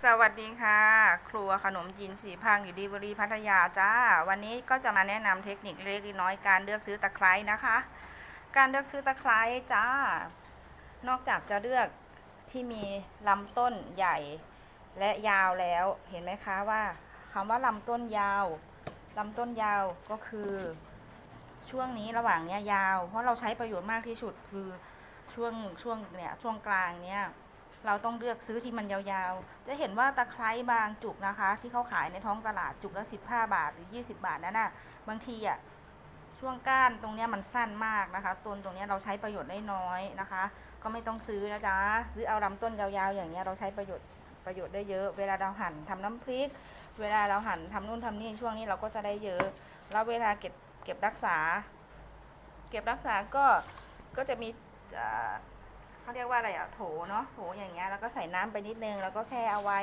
สวัสดีค่ะ ครัวขนมจีนสีพังอยู่ดีบุรีพัทยาจ้า วันนี้ก็จะมาแนะนำเทคนิคเล็กน้อยการเลือกซื้อตะไคร้นะคะ การเลือกซื้อตะไคร้จ้า นอกจากจะเลือกที่มีลำต้นใหญ่และยาวแล้วเห็นไหมคะว่าคำว่าลำต้นยาวลำต้นยาวก็คือ ช่วงนี้ระหว่างเนี้ยยาว เพราะเราใช้ประโยชน์มากที่สุดคือช่วงช่วงเนี่ยช่วงกลางเนี้ย เราต้องเลือกซื้อที่มันยาวๆ จะเห็นว่าตะไคร้บางจุกนะคะ ที่เขาขายในท้องตลาดจุกละ15 บาทหรือ 20 บาทนั่นน่ะบางทีอะช่วงก้านตรงเนี้ยมันสั้นมากนะคะต้นตรงเนี้ยเราใช้ประโยชน์ได้น้อยนะคะ ก็ไม่ต้องซื้อนะจ๊ะซื้อเอาลำต้นยาวๆ อย่างเงี้ยเราใช้ประโยชน์ประโยชน์ได้เยอะ เวลาเราหั่นทำน้ำพริก เวลาเราหั่นทำนู่นทำนี่ช่วงนี้เราก็จะได้เยอะ แล้วเวลาเก็บเก็บรักษา เก็บรักษาก็ก็จะมี เขาเรียกว่าอะไรอะโถเนาะโถอย่างเงี้ยแล้วก็ใส่น้ำไปนิดนึงแล้วก็แช่เอาไว้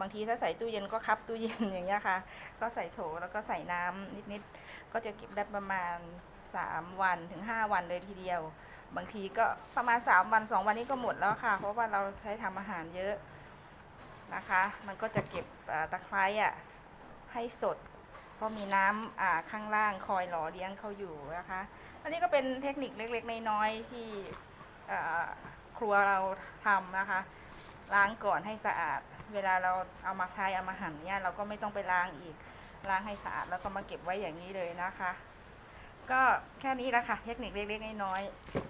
บางทีถ้าใส่ตู้เย็นก็คับตู้เย็นอย่างเงี้ยค่ะ ก็ใส่โถแล้วก็ใส่น้ำนิดๆก็จะเก็บได้ประมาณ 3 วันถึง 5 วันเลยทีเดียว บางทีก็ประมาณ 3 วัน 2 วันนี้ก็หมดแล้วค่ะ เพราะว่าเราใช้ทำอาหารเยอะนะคะ มันก็จะเก็บตะไคร้อะให้สด เพราะมีน้ำข้างล่างคอยหล่อเลี้ยงเขาอยู่นะคะ อันนี้ก็เป็นเทคนิคเล็กๆ น้อยๆที่ครัวเราทำนะคะ ล้างก่อนให้สะอาด เวลาเราเอามาใช้เอามาหั่นเนี่ยเราก็ไม่ต้องไปล้างอีกล้างให้สะอาดแล้วก็มาเก็บไว้อย่างนี้เลยนะคะ ก็แค่นี้ละค่ะเทคนิคเล็กๆ น้อยๆ